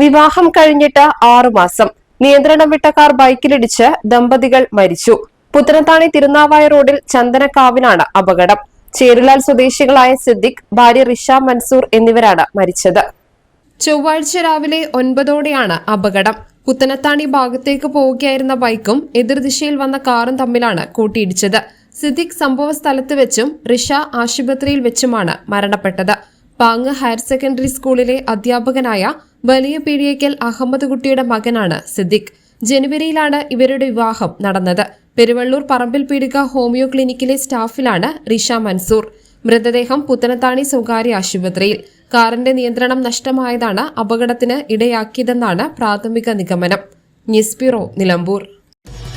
വിവാഹം കഴിഞ്ഞിട്ട് ആറുമാസം നിയന്ത്രണം വിട്ട കാർ ബൈക്കിലിടിച്ച് ദമ്പതികൾ മരിച്ചു. പുത്തനത്താണി തിരുനാവായ റോഡിൽ ചന്ദനക്കാവിനാണ് അപകടം. ചേരുലാൽ സ്വദേശികളായ സിദ്ദിഖ് ഭാര്യ റിഷ മൻസൂർ എന്നിവരാണ് മരിച്ചത്. ചൊവ്വാഴ്ച രാവിലെ ഒൻപതോടെയാണ് അപകടം. പുത്തനത്താണി ഭാഗത്തേക്ക് പോവുകയായിരുന്ന ബൈക്കും എതിർദിശയിൽ വന്ന കാറും തമ്മിലാണ് കൂട്ടിയിടിച്ചത്. സിദ്ദിഖ് സംഭവ സ്ഥലത്ത് വെച്ചും റിഷ ആശുപത്രിയിൽ വെച്ചുമാണ് മരണപ്പെട്ടത്. പാങ് ഹയർ സെക്കൻഡറി സ്കൂളിലെ അധ്യാപകനായ വലിയ പീടിയേക്കൽ അഹമ്മദ് കുട്ടിയുടെ മകനാണ് സിദ്ദിഖ്. ജനുവരിയിലാണ് ഇവരുടെ വിവാഹം നടന്നത്. പെരുവള്ളൂർ പറമ്പിൽ പീടിക ഹോമിയോ ക്ലിനിക്കിലെ സ്റ്റാഫിലാണ് റിഷ മൻസൂർ. മൃതദേഹം പുത്തനത്താണി സ്വകാര്യ ആശുപത്രിയിൽ. കാറിന്റെ നിയന്ത്രണം നഷ്ടമായതാണ് അപകടത്തിന് ഇടയാക്കിയതെന്നാണ് പ്രാഥമിക നിഗമനം. News bureau Nilambur.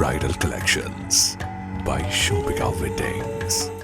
bridal collections by shopping weddings